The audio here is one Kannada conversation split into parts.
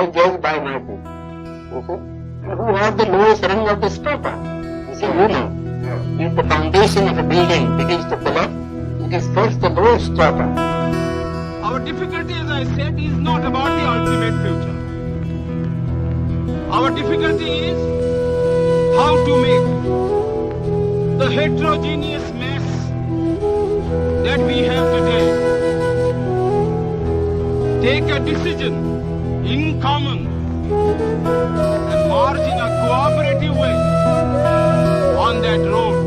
I judge by my book. See? Who has the lowest rung of the strata? You see, you know. If the foundation of a building begins to collapse, it is first the lowest strata. Our difficulty, as I said, is not about the ultimate future. Our difficulty is how to make the heterogeneous mess that we have today take a decision in common and march in a cooperative way on that road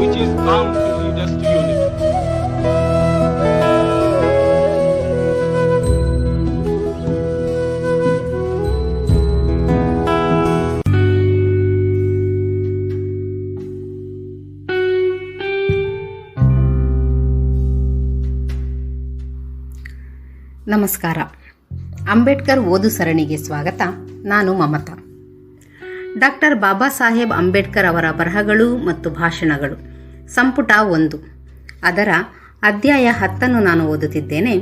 which is bound to lead us to unity. ನಮಸ್ಕಾರ ಅಂಬೇಡ್ಕರ್ ಓದು ಸರಣಿಗೆ ಸ್ವಾಗತ. ನಾನು ಮಮತಾ. ಡಾಕ್ಟರ್ ಬಾಬಾ ಸಾಹೇಬ್ ಅಂಬೇಡ್ಕರ್ ಅವರ ಬರಹಗಳು ಮತ್ತು ಭಾಷಣಗಳು. ಸಂಪುಟ ಒಂದು. ಅದರ ಅಧ್ಯಾಯ ಹತ್ತನ್ನು ನಾನು ಓದುತ್ತಿದ್ದೇನೆ.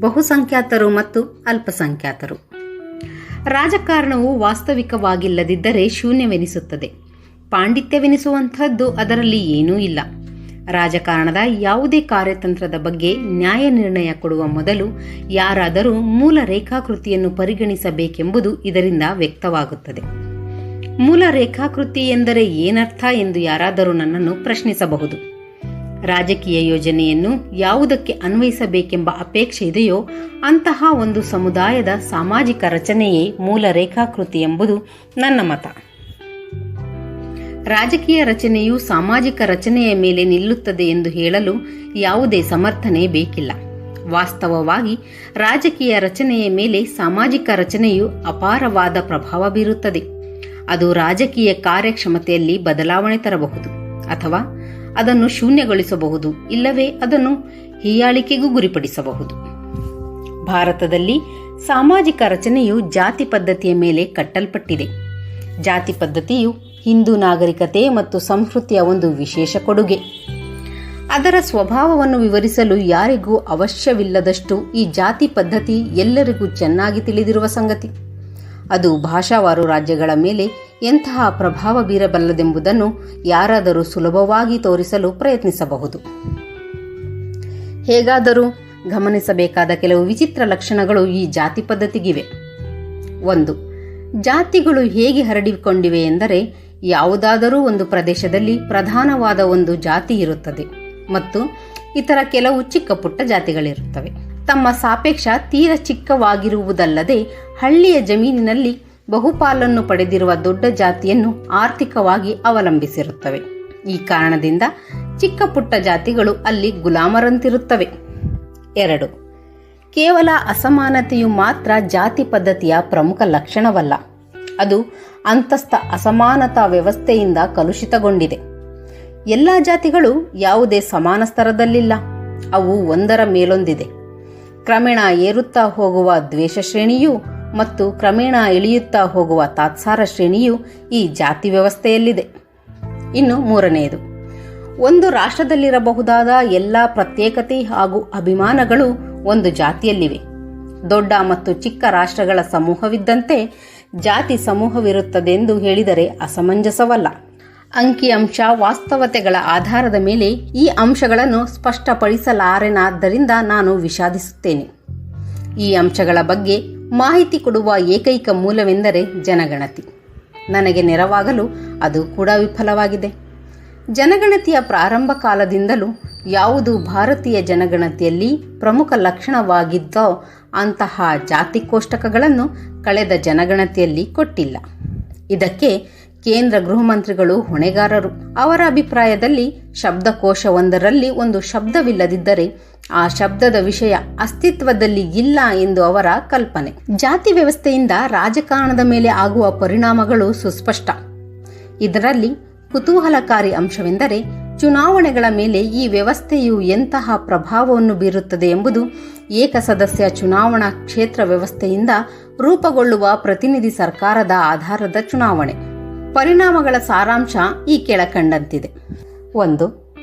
ಬಹುಸಂಖ್ಯಾತರು ಮತ್ತು ಅಲ್ಪಸಂಖ್ಯಾತರು. ರಾಜಕಾರಣವು ವಾಸ್ತವಿಕವಾಗಿಲ್ಲದಿದ್ದರೆ ಶೂನ್ಯವೆನಿಸುತ್ತದೆ. ಪಾಂಡಿತ್ಯವೆನಿಸುವಂಥದ್ದು ಅದರಲ್ಲಿ ಏನೂ ಇಲ್ಲ. ರಾಜಕಾರಣದ ಯಾವುದೇ ಕಾರ್ಯತಂತ್ರದ ಬಗ್ಗೆ ನ್ಯಾಯ ನಿರ್ಣಯ ಕೊಡುವ ಮೊದಲು ಯಾರಾದರೂ ಮೂಲ ರೇಖಾಕೃತಿಯನ್ನು ಪರಿಗಣಿಸಬೇಕೆಂಬುದು ಇದರಿಂದ ವ್ಯಕ್ತವಾಗುತ್ತದೆ. ಮೂಲ ರೇಖಾಕೃತಿ ಎಂದರೆ ಏನರ್ಥ ಎಂದು ಯಾರಾದರೂ ನನ್ನನ್ನು ಪ್ರಶ್ನಿಸಬಹುದು. ರಾಜಕೀಯ ಯೋಜನೆಯನ್ನು ಯಾವುದಕ್ಕೆ ಅನ್ವಯಿಸಬೇಕೆಂಬ ಅಪೇಕ್ಷೆ ಇದೆಯೋ ಅಂತಹ ಒಂದು ಸಮುದಾಯದ ಸಾಮಾಜಿಕ ರಚನೆಯೇ ಮೂಲ ರೇಖಾಕೃತಿ ಎಂಬುದು ನನ್ನ ಮತ. ರಾಜಕೀಯ ರಚನೆಯು ಸಾಮಾಜಿಕ ರಚನೆಯ ಮೇಲೆ ನಿಲ್ಲುತ್ತದೆ ಎಂದು ಹೇಳಲು ಯಾವುದೇ ಸಮರ್ಥನೆ ಬೇಕಿಲ್ಲ. ವಾಸ್ತವವಾಗಿ, ರಾಜಕೀಯ ರಚನೆಯ ಮೇಲೆ ಸಾಮಾಜಿಕ ರಚನೆಯು ಅಪಾರವಾದ ಪ್ರಭಾವ ಬೀರುತ್ತದೆ. ಅದು ರಾಜಕೀಯ ಕಾರ್ಯಕ್ಷಮತೆಯಲ್ಲಿ ಬದಲಾವಣೆ ತರಬಹುದು, ಅಥವಾ ಅದನ್ನು ಶೂನ್ಯಗೊಳಿಸಬಹುದು, ಇಲ್ಲವೇ ಅದನ್ನು ಹೀಯಾಳಿಕೆಗೂ ಗುರಿಪಡಿಸಬಹುದು. ಭಾರತದಲ್ಲಿ ಸಾಮಾಜಿಕ ರಚನೆಯು ಜಾತಿ ಪದ್ಧತಿಯ ಮೇಲೆ ಕಟ್ಟಲ್ಪಟ್ಟಿದೆ. ಜಾತಿ ಪದ್ಧತಿಯು ಹಿಂದೂ ನಾಗರಿಕತೆ ಮತ್ತು ಸಂಸ್ಕೃತಿಯ ಒಂದು ವಿಶೇಷ ಕೊಡುಗೆ. ಅದರ ಸ್ವಭಾವವನ್ನು ವಿವರಿಸಲು ಯಾರಿಗೂ ಅವಶ್ಯವಿಲ್ಲದಷ್ಟು ಈ ಜಾತಿ ಪದ್ಧತಿ ಎಲ್ಲರಿಗೂ ಚೆನ್ನಾಗಿ ತಿಳಿದಿರುವ ಸಂಗತಿ. ಅದು ಭಾಷಾವಾರು ರಾಜ್ಯಗಳ ಮೇಲೆ ಎಂತಹ ಪ್ರಭಾವ ಬೀರಬಲ್ಲದೆಂಬುದನ್ನು ಯಾರಾದರೂ ಸುಲಭವಾಗಿ ತೋರಿಸಲು ಪ್ರಯತ್ನಿಸಬಹುದು. ಹೇಗಾದರೂ ಗಮನಿಸಬೇಕಾದ ಕೆಲವು ವಿಚಿತ್ರ ಲಕ್ಷಣಗಳು ಈ ಜಾತಿ ಪದ್ಧತಿಗಿವೆ. ಒಂದು, ಜಾತಿಗಳು ಹೇಗೆ ಹರಡಿಕೊಂಡಿವೆ ಎಂದರೆ ಯಾವುದಾದರೂ ಒಂದು ಪ್ರದೇಶದಲ್ಲಿ ಪ್ರಧಾನವಾದ ಒಂದು ಜಾತಿ ಇರುತ್ತದೆ ಮತ್ತು ಇತರ ಕೆಲವು ಚಿಕ್ಕ ಪುಟ್ಟ ಜಾತಿಗಳಿರುತ್ತವೆ. ತಮ್ಮ ಸಾಪೇಕ್ಷ ತೀರ ಚಿಕ್ಕವಾಗಿರುವುದಲ್ಲದೆ ಹಳ್ಳಿಯ ಜಮೀನಿನಲ್ಲಿ ಬಹುಪಾಲನ್ನು ಪಡೆದಿರುವ ದೊಡ್ಡ ಜಾತಿಯನ್ನು ಆರ್ಥಿಕವಾಗಿ ಅವಲಂಬಿಸಿರುತ್ತವೆ. ಈ ಕಾರಣದಿಂದ ಚಿಕ್ಕ ಪುಟ್ಟ ಜಾತಿಗಳು ಅಲ್ಲಿ ಗುಲಾಮರಂತಿರುತ್ತವೆ. ಎರಡು. ಕೇವಲ ಅಸಮಾನತೆಯು ಮಾತ್ರ ಜಾತಿ ಪದ್ಧತಿಯ ಪ್ರಮುಖ ಲಕ್ಷಣವಲ್ಲ. ಅದು ಅಂತಸ್ಥ ಅಸಮಾನತಾ ವ್ಯವಸ್ಥೆಯಿಂದ ಕಲುಷಿತಗೊಂಡಿದೆ. ಎಲ್ಲ ಜಾತಿಗಳು ಯಾವುದೇ ಸಮಾನ ಸ್ತರದಲ್ಲಿಲ್ಲ ಅವು ಒಂದರ ಮೇಲೊಂದಿದೆ. ಕ್ರಮೇಣ ಏರುತ್ತಾ ಹೋಗುವ ದ್ವೇಷ ಶ್ರೇಣಿಯು ಮತ್ತು ಕ್ರಮೇಣ ಇಳಿಯುತ್ತಾ ಹೋಗುವ ತಾತ್ಸಾರ ಶ್ರೇಣಿಯು ಈ ಜಾತಿ ವ್ಯವಸ್ಥೆಯಲ್ಲಿದೆ. ಇನ್ನು ಮೂರನೆಯದು. ಒಂದು ರಾಷ್ಟ್ರದಲ್ಲಿರಬಹುದಾದ ಎಲ್ಲ ಪ್ರತ್ಯೇಕತೆ ಹಾಗೂ ಅಭಿಮಾನಗಳು ಒಂದು ಜಾತಿಯಲ್ಲಿವೆ. ದೊಡ್ಡ ಮತ್ತು ಚಿಕ್ಕ ರಾಷ್ಟ್ರಗಳ ಸಮೂಹವಿದ್ದಂತೆ ಜಾತಿ ಸಮೂಹವಿರುತ್ತದೆಂದು ಹೇಳಿದರೆ ಅಸಮಂಜಸವಲ್ಲ. ಅಂಕಿಅಂಶ ವಾಸ್ತವತೆಗಳ ಆಧಾರದ ಮೇಲೆ ಈ ಅಂಶಗಳನ್ನು ಸ್ಪಷ್ಟಪಡಿಸಲಾರೆನಾದ್ದರಿಂದ ನಾನು ವಿಷಾದಿಸುತ್ತೇನೆ. ಈ ಅಂಶಗಳ ಬಗ್ಗೆ ಮಾಹಿತಿ ಕೊಡುವ ಏಕೈಕ ಮೂಲವೆಂದರೆ ಜನಗಣತಿ. ನನಗೆ ನೆರವಾಗಲು ಅದು ಕೂಡ ವಿಫಲವಾಗಿದೆ. ಜನಗಣತಿಯ ಪ್ರಾರಂಭ ಕಾಲದಿಂದಲೂ ಯಾವುದು ಭಾರತೀಯ ಜನಗಣತಿಯಲ್ಲಿ ಪ್ರಮುಖ ಲಕ್ಷಣವಾಗಿದ್ದೋ ಅಂತಹ ಜಾತಿ ಕೋಷ್ಟಕಗಳನ್ನು ಕಳೆದ ಜನಗಣತಿಯಲ್ಲಿ ಕೊಟ್ಟಿಲ್ಲ. ಇದಕ್ಕೆ ಕೇಂದ್ರ ಗೃಹ ಮಂತ್ರಿಗಳು ಹೊಣೆಗಾರರು. ಅವರ ಅಭಿಪ್ರಾಯದಲ್ಲಿ ಶಬ್ದಕೋಶವೊಂದರಲ್ಲಿ ಒಂದು ಶಬ್ದವಿಲ್ಲದಿದ್ದರೆ ಆ ಶಬ್ದದ ವಿಷಯ ಅಸ್ತಿತ್ವದಲ್ಲಿ ಇಲ್ಲ ಎಂದು ಅವರ ಕಲ್ಪನೆ. ಜಾತಿ ವ್ಯವಸ್ಥೆಯಿಂದ ರಾಜಕಾರಣದ ಮೇಲೆ ಆಗುವ ಪರಿಣಾಮಗಳು ಸುಸ್ಪಷ್ಟ. ಇದರಲ್ಲಿ ಕುತೂಹಲಕಾರಿ ಅಂಶವೆಂದರೆ ಚುನಾವಣೆಗಳ ಮೇಲೆ ಈ ವ್ಯವಸ್ಥೆಯು ಎಂತಹ ಪ್ರಭಾವವನ್ನು ಬೀರುತ್ತದೆ ಎಂಬುದು ಏಕಸದಸ್ಯ ಚುನಾವಣಾ ಕ್ಷೇತ್ರ ವ್ಯವಸ್ಥೆಯಿಂದ ರೂಪುಗೊಳ್ಳುವ ಪ್ರತಿನಿಧಿ ಸರ್ಕಾರದ ಆಧಾರದ ಚುನಾವಣೆ. ಪರಿಣಾಮಗಳ ಸಾರಾಂಶ ಈ ಕೆಳಕಂಡಂತಿದೆ. ಒಂದು,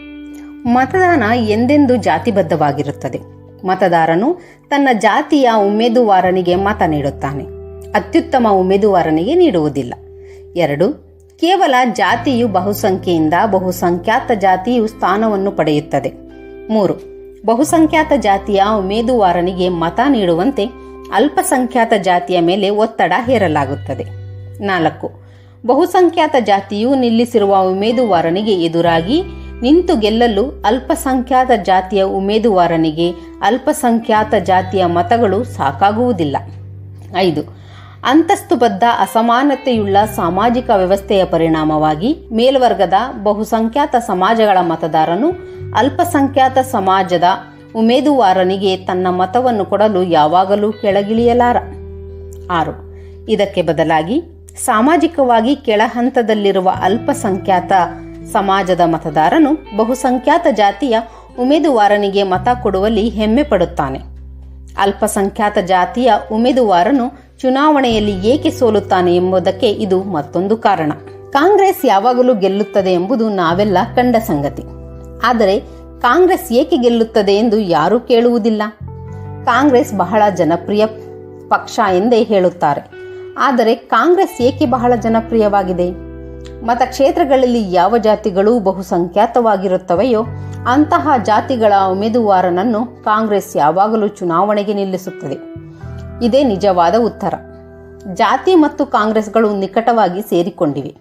ಮತದಾನ ಎಂದೆಂದೂ ಜಾತಿಬದ್ಧವಾಗಿರುತ್ತದೆ. ಮತದಾರನು ತನ್ನ ಜಾತಿಯ ಉಮೇದುವಾರನಿಗೆ ಮತ ನೀಡುತ್ತಾನೆ. ಅತ್ಯುತ್ತಮ ಉಮೇದುವಾರನಿಗೆ ನೀಡುವುದಿಲ್ಲ. ಎರಡು ಕೇವಲ ಜಾತಿಯು ಬಹುಸಂಖ್ಯೆಯಿಂದ ಬಹುಸಂಖ್ಯಾತ ಜಾತಿಯು ಸ್ಥಾನವನ್ನು ಪಡೆಯುತ್ತದೆ. ಮೂರು, ಬಹುಸಂಖ್ಯಾತ ಜಾತಿಯ ಉಮೇದುವಾರನಿಗೆ ಮತ ನೀಡುವಂತೆ ಅಲ್ಪಸಂಖ್ಯಾತ ಜಾತಿಯ ಮೇಲೆ ಒತ್ತಡ ಹೇರಲಾಗುತ್ತದೆ. ನಾಲ್ಕು, ಬಹುಸಂಖ್ಯಾತ ಜಾತಿಯು ನಿಲ್ಲಿಸಿರುವ ಉಮೇದುವಾರನಿಗೆ ಎದುರಾಗಿ ನಿಂತು ಗೆಲ್ಲಲು ಅಲ್ಪಸಂಖ್ಯಾತ ಜಾತಿಯ ಉಮೇದುವಾರನಿಗೆ ಅಲ್ಪಸಂಖ್ಯಾತ ಜಾತಿಯ ಮತಗಳು ಸಾಕಾಗುವುದಿಲ್ಲ. ಐದು ಅಂತಸ್ತುಬದ್ಧ ಅಸಮಾನತೆಯುಳ್ಳ ಸಾಮಾಜಿಕ ವ್ಯವಸ್ಥೆಯ ಪರಿಣಾಮವಾಗಿ ಮೇಲ್ವರ್ಗದ ಬಹುಸಂಖ್ಯಾತ ಸಮಾಜಗಳ ಮತದಾರನು ಅಲ್ಪಸಂಖ್ಯಾತ ಸಮಾಜದ ಉಮೇದುವಾರನಿಗೆ ತನ್ನ ಮತವನ್ನು ಕೊಡಲು ಯಾವಾಗಲೂ ಕೆಳಗಿಳಿಯಲಾರ. ಆರು. ಇದಕ್ಕೆ ಬದಲಾಗಿ ಸಾಮಾಜಿಕವಾಗಿ ಕೆಳಹಂತದಲ್ಲಿರುವ ಅಲ್ಪಸಂಖ್ಯಾತ ಸಮಾಜದ ಮತದಾರನು ಬಹುಸಂಖ್ಯಾತ ಜಾತಿಯ ಉಮೇದುವಾರನಿಗೆ ಮತ ಕೊಡುವಲ್ಲಿ ಹೆಮ್ಮೆ ಪಡುತ್ತಾನೆ. ಅಲ್ಪಸಂಖ್ಯಾತ ಜಾತಿಯ ಉಮೇದುವಾರನು ಚುನಾವಣೆಯಲ್ಲಿ ಏಕೆ ಸೋಲುತ್ತಾನೆ ಎಂಬುದಕ್ಕೆ ಇದು ಮತ್ತೊಂದು ಕಾರಣ. ಕಾಂಗ್ರೆಸ್ ಯಾವಾಗಲೂ ಗೆಲ್ಲುತ್ತದೆ ಎಂಬುದು ನಾವೆಲ್ಲ ಕಂಡ ಸಂಗತಿ. ಆದರೆ ಕಾಂಗ್ರೆಸ್ ಏಕೆ ಗೆಲ್ಲುತ್ತದೆ ಎಂದು ಯಾರೂ ಕೇಳುವುದಿಲ್ಲ. ಕಾಂಗ್ರೆಸ್ ಬಹಳ ಜನಪ್ರಿಯ ಪಕ್ಷ ಎಂದೇ ಹೇಳುತ್ತಾರೆ. ಆದರೆ ಕಾಂಗ್ರೆಸ್ ಏಕೆ ಬಹಳ ಜನಪ್ರಿಯವಾಗಿದೆ? ಮತಕ್ಷೇತ್ರಗಳಲ್ಲಿ ಯಾವ ಜಾತಿಗಳು ಬಹುಸಂಖ್ಯಾತವಾಗಿರುತ್ತವೆಯೋ ಅಂತಹ ಜಾತಿಗಳ ಉಮೇದುವಾರನನ್ನು ಕಾಂಗ್ರೆಸ್ ಯಾವಾಗಲೂ ಚುನಾವಣೆಗೆ ನಿಲ್ಲಿಸುತ್ತದೆ. ಇದೇ ನಿಜವಾದ ಉತ್ತರ. ಜಾತಿ ಮತ್ತು ಕಾಂಗ್ರೆಸ್ಗಳು ನಿಕಟವಾಗಿ ಸೇರಿಕೊಂಡಿವೆ.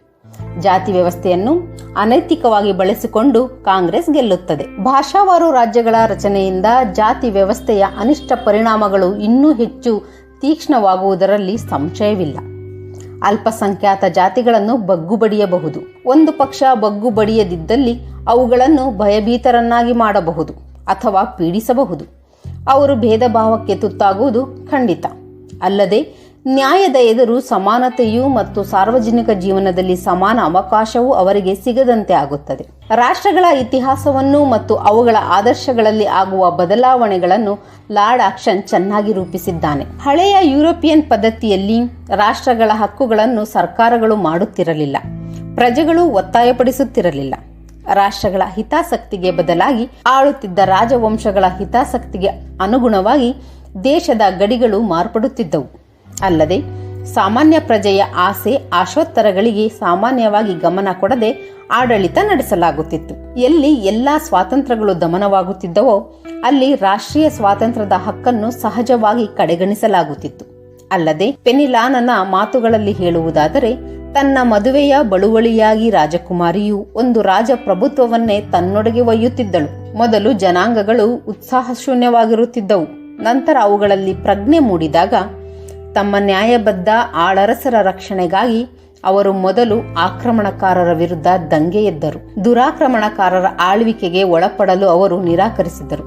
ಜಾತಿ ವ್ಯವಸ್ಥೆಯನ್ನು ಅನೈತಿಕವಾಗಿ ಬಳಸಿಕೊಂಡು ಕಾಂಗ್ರೆಸ್ ಗೆಲ್ಲುತ್ತದೆ. ಭಾಷಾವಾರು ರಾಜ್ಯಗಳ ರಚನೆಯಿಂದ ಜಾತಿ ವ್ಯವಸ್ಥೆಯ ಅನಿಷ್ಟ ಪರಿಣಾಮಗಳು ಇನ್ನೂ ಹೆಚ್ಚು ತೀಕ್ಷ್ಣವಾಗುವುದರಲ್ಲಿ ಸಂಶಯವಿಲ್ಲ. ಅಲ್ಪಸಂಖ್ಯಾತ ಜಾತಿಗಳನ್ನು ಬಗ್ಗು ಬಡಿಯಬಹುದು ಒಂದು ಪಕ್ಷ ಬಗ್ಗು ಬಡಿಯದಿದ್ದಲ್ಲಿ ಅವುಗಳನ್ನು ಭಯಭೀತರನ್ನಾಗಿ ಮಾಡಬಹುದು ಅಥವಾ ಪೀಡಿಸಬಹುದು. ಅವರು ಭೇದ ಭಾವಕ್ಕೆ ತುತ್ತಾಗುವುದು ಖಂಡಿತ. ಅಲ್ಲದೆ, ನ್ಯಾಯದ ಎದುರು ಸಮಾನತೆಯು ಮತ್ತು ಸಾರ್ವಜನಿಕ ಜೀವನದಲ್ಲಿ ಸಮಾನ ಅವಕಾಶವೂ ಅವರಿಗೆ ಸಿಗದಂತೆ ಆಗುತ್ತದೆ. ರಾಷ್ಟ್ರಗಳ ಇತಿಹಾಸವನ್ನು ಮತ್ತು ಅವುಗಳ ಆದರ್ಶಗಳಲ್ಲಿ ಆಗುವ ಬದಲಾವಣೆಗಳನ್ನು ಲಾರ್ಡ್ ಆಕ್ಷನ್ ಚೆನ್ನಾಗಿ ರೂಪಿಸಿದ್ದಾನೆ. ಹಳೆಯ ಯುರೋಪಿಯನ್ ಪದ್ಧತಿಯಲ್ಲಿ ರಾಷ್ಟ್ರಗಳ ಹಕ್ಕುಗಳನ್ನು ಸರ್ಕಾರಗಳು ಮಾಡುತ್ತಿರಲಿಲ್ಲ. ಪ್ರಜೆಗಳು ಒತ್ತಾಯಪಡಿಸುತ್ತಿರಲಿಲ್ಲ. ರಾಷ್ಟ್ರಗಳ ಹಿತಾಸಕ್ತಿಗೆ ಬದಲಾಗಿ ಆಳುತ್ತಿದ್ದ ರಾಜವಂಶಗಳ ಹಿತಾಸಕ್ತಿಗೆ ಅನುಗುಣವಾಗಿ ದೇಶದ ಗಡಿಗಳು ಮಾರ್ಪಡುತ್ತಿದ್ದವು. ಅಲ್ಲದೆ, ಸಾಮಾನ್ಯ ಪ್ರಜೆಯ ಆಸೆ ಆಶೋತ್ತರಗಳಿಗೆ ಸಾಮಾನ್ಯವಾಗಿ ಗಮನ ಕೊಡದೆ ಆಡಳಿತ ನಡೆಸಲಾಗುತ್ತಿತ್ತು. ಎಲ್ಲಿ ಎಲ್ಲಾ ಸ್ವಾತಂತ್ರ್ಯಗಳು ದಮನವಾಗುತ್ತಿದ್ದವೋ, ಅಲ್ಲಿ ರಾಷ್ಟ್ರೀಯ ಸ್ವಾತಂತ್ರ್ಯದ ಹಕ್ಕನ್ನು ಸಹಜವಾಗಿ ಕಡೆಗಣಿಸಲಾಗುತ್ತಿತ್ತು. ಅಲ್ಲದೆ, ಪೆನಿಲಾನನ ಮಾತುಗಳಲ್ಲಿ ಹೇಳುವುದಾದರೆ ತನ್ನ ಮದುವೆಯ ಬಳುವಳಿಯಾಗಿ ರಾಜಕುಮಾರಿಯು ಒಂದು ರಾಜಪ್ರಭುತ್ವವನ್ನೇ ತನ್ನೊಡಗೆ ಒಯ್ಯುತ್ತಿದ್ದಳು. ಮೊದಲು ಜನಾಂಗಗಳು ಉತ್ಸಾಹ ಶೂನ್ಯವಾಗಿರುತ್ತಿದ್ದವು. ನಂತರ ಅವುಗಳಲ್ಲಿ ಪ್ರಜ್ಞೆ ಮೂಡಿದಾಗ ತಮ್ಮ ನ್ಯಾಯಬದ್ಧ ಆಳರಸರ ರಕ್ಷಣೆಗಾಗಿ ಅವರು ಮೊದಲು ಆಕ್ರಮಣಕಾರರ ವಿರುದ್ಧ ದಂಗೆ ಎದ್ದರು. ದುರಾಕ್ರಮಣಕಾರರ ಆಳ್ವಿಕೆಗೆ ಒಳಪಡಲು ಅವರು ನಿರಾಕರಿಸಿದರು.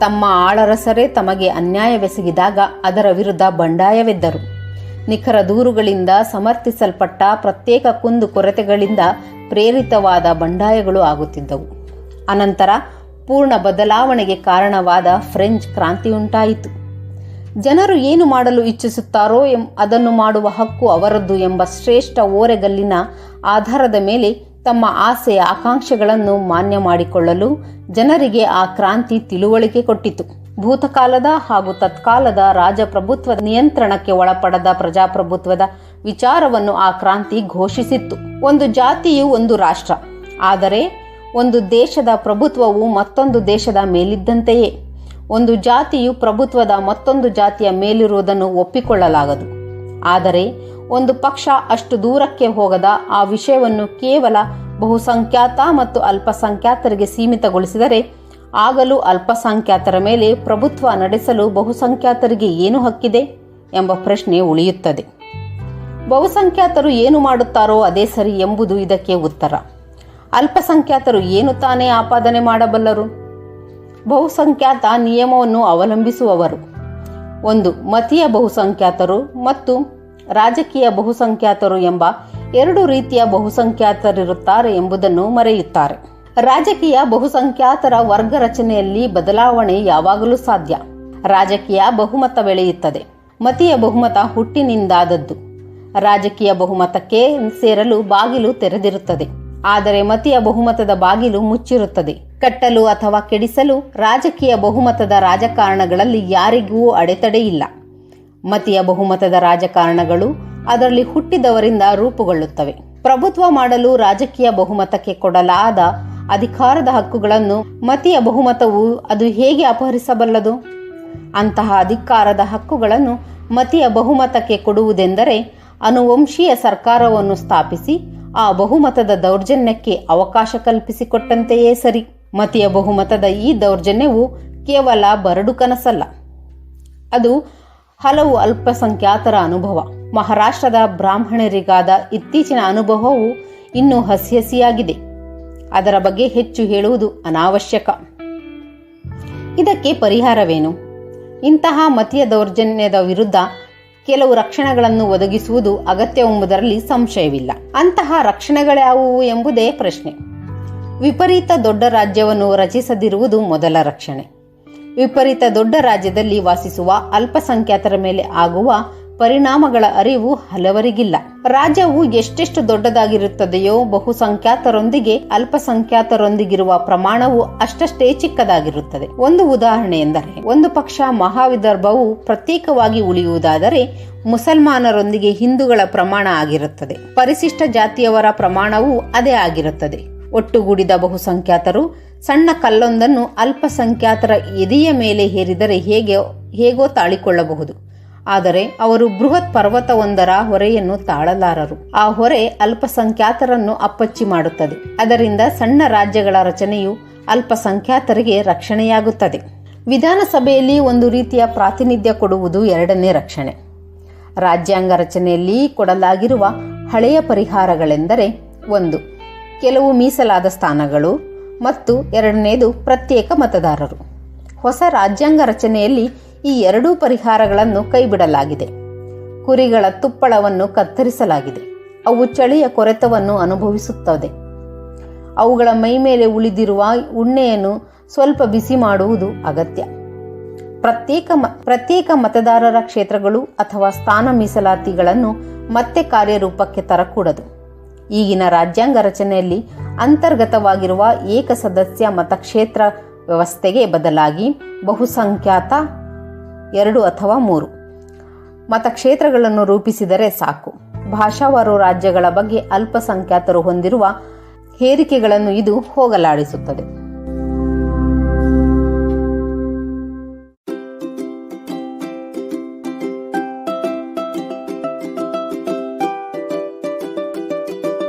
ತಮ್ಮ ಆಳರಸರೇ ತಮಗೆ ಅನ್ಯಾಯವೆಸಗಿದಾಗ ಅದರ ವಿರುದ್ಧ ಬಂಡಾಯವೆದ್ದರು. ನಿಖರ ದೂರುಗಳಿಂದ ಸಮರ್ಥಿಸಲ್ಪಟ್ಟ ಪ್ರತ್ಯೇಕ ಕುಂದು ಕೊರತೆಗಳಿಂದ ಪ್ರೇರಿತವಾದ ಬಂಡಾಯಗಳು ಆಗುತ್ತಿದ್ದವು. ಅನಂತರ ಪೂರ್ಣ ಬದಲಾವಣೆಗೆ ಕಾರಣವಾದ ಫ್ರೆಂಚ್ ಕ್ರಾಂತಿಯುಂಟಾಯಿತು ಜನರು ಏನು ಮಾಡಲು ಇಚ್ಛಿಸುತ್ತಾರೋ ಎಂ, ಅದನ್ನು ಮಾಡುವ ಹಕ್ಕು ಅವರದ್ದು ಎಂಬ ಶ್ರೇಷ್ಠ ಓರೆಗಲ್ಲಿನ ಆಧಾರದ ಮೇಲೆ ತಮ್ಮ ಆಸೆಯ ಆಕಾಂಕ್ಷೆಗಳನ್ನು ಮಾನ್ಯ ಮಾಡಿಕೊಳ್ಳಲು ಜನರಿಗೆ ಆ ಕ್ರಾಂತಿ ತಿಳುವಳಿಕೆ ಕೊಟ್ಟಿತು. ಭೂತಕಾಲದ ಹಾಗೂ ತತ್ಕಾಲದ ರಾಜಪ್ರಭುತ್ವದ ನಿಯಂತ್ರಣಕ್ಕೆ ಒಳಪಡದ ಪ್ರಜಾಪ್ರಭುತ್ವದ ವಿಚಾರವನ್ನು ಆ ಕ್ರಾಂತಿ ಘೋಷಿಸಿತ್ತು. ಒಂದು ಜಾತಿಯು ಒಂದು ರಾಷ್ಟ್ರ. ಆದರೆ ಒಂದು ದೇಶದ ಪ್ರಭುತ್ವವು ಮತ್ತೊಂದು ದೇಶದ ಮೇಲಿದ್ದಂತೆಯೇ. ಒಂದು ಜಾತಿಯು ಪ್ರಭುತ್ವದ ಮತ್ತೊಂದು ಜಾತಿಯ ಮೇಲಿರುವುದನ್ನು ಒಪ್ಪಿಕೊಳ್ಳಲಾಗದು. ಆದರೆ ಒಂದು ಪಕ್ಷ ಅಷ್ಟು ದೂರಕ್ಕೆ ಹೋಗದ ಆ ವಿಷಯವನ್ನು ಕೇವಲ ಬಹುಸಂಖ್ಯಾತ ಮತ್ತು ಅಲ್ಪಸಂಖ್ಯಾತರಿಗೆ ಸೀಮಿತಗೊಳಿಸಿದರೆ ಆಗಲೂ ಅಲ್ಪಸಂಖ್ಯಾತರ ಮೇಲೆ ಪ್ರಭುತ್ವ ನಡೆಸಲು ಬಹುಸಂಖ್ಯಾತರಿಗೆ ಏನು ಹಕ್ಕಿದೆ ಎಂಬ ಪ್ರಶ್ನೆ ಉಳಿಯುತ್ತದೆ. ಬಹುಸಂಖ್ಯಾತರು ಏನು ಮಾಡುತ್ತಾರೋ ಅದೇ ಸರಿ ಎಂಬುದು ಇದಕ್ಕೆ ಉತ್ತರ. ಅಲ್ಪಸಂಖ್ಯಾತರು ಏನು ತಾನೇ ಆಪಾದನೆ ಮಾಡಬಲ್ಲರು? ಬಹುಸಂಖ್ಯಾತ ನಿಯಮವನ್ನು ಅವಲಂಬಿಸುವವರು. ಒಂದು, ಮತೀಯ ಬಹುಸಂಖ್ಯಾತರು ಮತ್ತು ರಾಜಕೀಯ ಬಹುಸಂಖ್ಯಾತರು ಎಂಬ ಎರಡು ರೀತಿಯ ಬಹುಸಂಖ್ಯಾತರಿರುತ್ತಾರೆ ಎಂಬುದನ್ನು ಮರೆಯುತ್ತಾರೆ. ರಾಜಕೀಯ ಬಹುಸಂಖ್ಯಾತರ ವರ್ಗ ರಚನೆಯಲ್ಲಿ ಬದಲಾವಣೆ ಯಾವಾಗಲೂ ಸಾಧ್ಯ. ರಾಜಕೀಯ ಬಹುಮತ ಬೆಳೆಯುತ್ತದೆ. ಮತೀಯ ಬಹುಮತ ಹುಟ್ಟಿನಿಂದಾದದ್ದು. ರಾಜಕೀಯ ಬಹುಮತಕ್ಕೆ ಸೇರಲು ಬಾಗಿಲು ತೆರೆದಿರುತ್ತದೆ. ಆದರೆ ಮತೀಯ ಬಹುಮತದ ಬಾಗಿಲು ಮುಚ್ಚಿರುತ್ತದೆ. ಕಟ್ಟಲು ಅಥವಾ ಕೆಡಿಸಲು ರಾಜಕೀಯ ಬಹುಮತದ ರಾಜಕಾರಣಗಳಲ್ಲಿ ಯಾರಿಗೂ ಅಡೆತಡೆ ಇಲ್ಲ. ಮತೀಯ ಬಹುಮತದ ರಾಜಕಾರಣಗಳು ಅದರಲ್ಲಿ ಹುಟ್ಟಿದವರಿಂದ ರೂಪುಗೊಳ್ಳುತ್ತವೆ. ಪ್ರಭುತ್ವ ಮಾಡಲು ರಾಜಕೀಯ ಬಹುಮತಕ್ಕೆ ಕೊಡಲಾದ ಅಧಿಕಾರದ ಹಕ್ಕುಗಳನ್ನು ಮತೀಯ ಬಹುಮತವು ಅದು ಹೇಗೆ ಅಪಹರಿಸಬಲ್ಲದು? ಅಂತಹ ಅಧಿಕಾರದ ಹಕ್ಕುಗಳನ್ನು ಮತೀಯ ಬಹುಮತಕ್ಕೆ ಕೊಡುವುದೆಂದರೆ ಅನುವಂಶೀಯ ಸರ್ಕಾರವನ್ನು ಸ್ಥಾಪಿಸಿ ಆ ಬಹುಮತದ ದೌರ್ಜನ್ಯಕ್ಕೆ ಅವಕಾಶ ಕಲ್ಪಿಸಿಕೊಟ್ಟಂತೆಯೇ ಸರಿ. ಮತೀಯ ಬಹುಮತದ ಈ ದೌರ್ಜನ್ಯವು ಕೇವಲ ಬರಡು ಕನಸಲ್ಲ. ಅದು ಹಲವು ಅಲ್ಪಸಂಖ್ಯಾತರ ಅನುಭವ. ಮಹಾರಾಷ್ಟ್ರದ ಬ್ರಾಹ್ಮಣರಿಗಾದ ಇತ್ತೀಚಿನ ಅನುಭವವು ಇನ್ನೂ ಹಸಿ ಹಸಿಯಾಗಿದೆ ಅದರ ಬಗ್ಗೆ ಹೆಚ್ಚು ಹೇಳುವುದು ಅನಾವಶ್ಯಕ. ಇದಕ್ಕೆ ಪರಿಹಾರವೇನು? ಇಂತಹ ಮತೀಯ ದೌರ್ಜನ್ಯದ ವಿರುದ್ಧ ಕೆಲವು ರಕ್ಷಣೆಗಳನ್ನು ಒದಗಿಸುವುದು ಅಗತ್ಯವೆಂಬುದರಲ್ಲಿ ಸಂಶಯವಿಲ್ಲ. ಅಂತಹ ರಕ್ಷಣೆಗಳ್ಯಾವುವು ಎಂಬುದೇ ಪ್ರಶ್ನೆ. ವಿಪರೀತ ದೊಡ್ಡ ರಾಜ್ಯವನ್ನು ರಚಿಸದಿರುವುದು ಮೊದಲ ರಕ್ಷಣೆ. ವಿಪರೀತ ದೊಡ್ಡ ರಾಜ್ಯದಲ್ಲಿ ವಾಸಿಸುವ ಅಲ್ಪಸಂಖ್ಯಾತರ ಮೇಲೆ ಆಗುವ ಪರಿಣಾಮಗಳ ಅರಿವು ಹಲವರಿಗಿಲ್ಲ. ರಾಜ್ಯವು ಎಷ್ಟೆಷ್ಟು ದೊಡ್ಡದಾಗಿರುತ್ತದೆಯೋ ಬಹುಸಂಖ್ಯಾತರೊಂದಿಗೆ ಅಲ್ಪಸಂಖ್ಯಾತರೊಂದಿಗಿರುವ ಪ್ರಮಾಣವು ಅಷ್ಟಷ್ಟೇ ಚಿಕ್ಕದಾಗಿರುತ್ತದೆ. ಒಂದು ಉದಾಹರಣೆ ಎಂದರೆ, ಒಂದು ಪಕ್ಷ ಮಹಾವಿದರ್ಭವು ಪ್ರತ್ಯೇಕವಾಗಿ ಉಳಿಯುವುದಾದರೆ, ಮುಸಲ್ಮಾನರೊಂದಿಗೆ ಹಿಂದೂಗಳ ಪ್ರಮಾಣ ಆಗಿರುತ್ತದೆ. ಪರಿಶಿಷ್ಟ ಜಾತಿಯವರ ಪ್ರಮಾಣವೂ ಅದೇ ಆಗಿರುತ್ತದೆ. ಒಟ್ಟುಗೂಡಿದ ಬಹುಸಂಖ್ಯಾತರು ಸಣ್ಣ ಕಲ್ಲೊಂದನ್ನು ಅಲ್ಪಸಂಖ್ಯಾತರ ಎದೆಯ ಮೇಲೆ ಹೇರಿದರೆ ಹೇಗೆ, ಹೇಗೋ ತಾಳಿಕೊಳ್ಳಬಹುದು. ಆದರೆ ಅವರು ಬೃಹತ್ ಪರ್ವತವೊಂದರ ಹೊರೆಯನ್ನು ತಾಳಲಾರರು. ಆ ಹೊರೆ ಅಲ್ಪಸಂಖ್ಯಾತರನ್ನು ಅಪ್ಪಚ್ಚಿ ಮಾಡುತ್ತದೆ. ಅದರಿಂದ ಸಣ್ಣ ರಾಜ್ಯಗಳ ರಚನೆಯು ಅಲ್ಪಸಂಖ್ಯಾತರಿಗೆ ರಕ್ಷಣೆಯಾಗುತ್ತದೆ. ವಿಧಾನಸಭೆಯಲ್ಲಿ ಒಂದು ರೀತಿಯ ಪ್ರಾತಿನಿಧ್ಯ ಕೊಡುವುದು ಎರಡನೇ ರಕ್ಷಣೆ. ರಾಜ್ಯಾಂಗ ರಚನೆಯಲ್ಲಿ ಕೊಡಲಾಗಿರುವ ಹಳೆಯ ಪರಿಹಾರಗಳೆಂದರೆ ಒಂದು, ಕೆಲವು ಮೀಸಲಾದ ಸ್ಥಾನಗಳು ಮತ್ತು ಎರಡನೆಯದು ಪ್ರತ್ಯೇಕ ಮತದಾರರು. ಹೊಸ ರಾಜ್ಯಾಂಗ ರಚನೆಯಲ್ಲಿ ಈ ಎರಡೂ ಪರಿಹಾರಗಳನ್ನು ಕೈಬಿಡಲಾಗಿದೆ. ಕುರಿಗಳ ತುಪ್ಪಳವನ್ನು ಕತ್ತರಿಸಲಾಗಿದೆ. ಅವು ಚಳಿಯ ಕೊರೆತವನ್ನು ಅನುಭವಿಸುತ್ತದೆ. ಅವುಗಳ ಮೈಮೇಲೆ ಉಳಿದಿರುವ ಉಣ್ಣೆಯನ್ನು ಸ್ವಲ್ಪ ಬಿಸಿ ಮಾಡುವುದು ಅಗತ್ಯ. ಪ್ರತ್ಯೇಕ ಪ್ರತ್ಯೇಕ ಮತದಾರರ ಕ್ಷೇತ್ರಗಳು ಅಥವಾ ಸ್ಥಾನ ಮೀಸಲಾತಿಗಳನ್ನು ಮತ್ತೆ ಕಾರ್ಯರೂಪಕ್ಕೆ ತರಕೂಡದು. ಈಗಿನ ರಾಜ್ಯಾಂಗ ರಚನೆಯಲ್ಲಿ ಅಂತರ್ಗತವಾಗಿರುವ ಏಕ ಸದಸ್ಯ ಮತಕ್ಷೇತ್ರ ವ್ಯವಸ್ಥೆಗೆ ಬದಲಾಗಿ ಬಹುಸಂಖ್ಯಾತ ಎರಡು ಅಥವಾ ಮೂರು. ಮತಕ್ಷೇತ್ರಗಳನ್ನು ರೂಪಿಸಿದರೆ ಸಾಕು. ಭಾಷಾವಾರು ರಾಜ್ಯಗಳ ಬಗ್ಗೆ ಅಲ್ಪಸಂಖ್ಯಾತರು ಹೊಂದಿರುವ ಹೇರಿಕೆಗಳನ್ನು ಇದು ಹೋಗಲಾಡಿಸುತ್ತದೆ.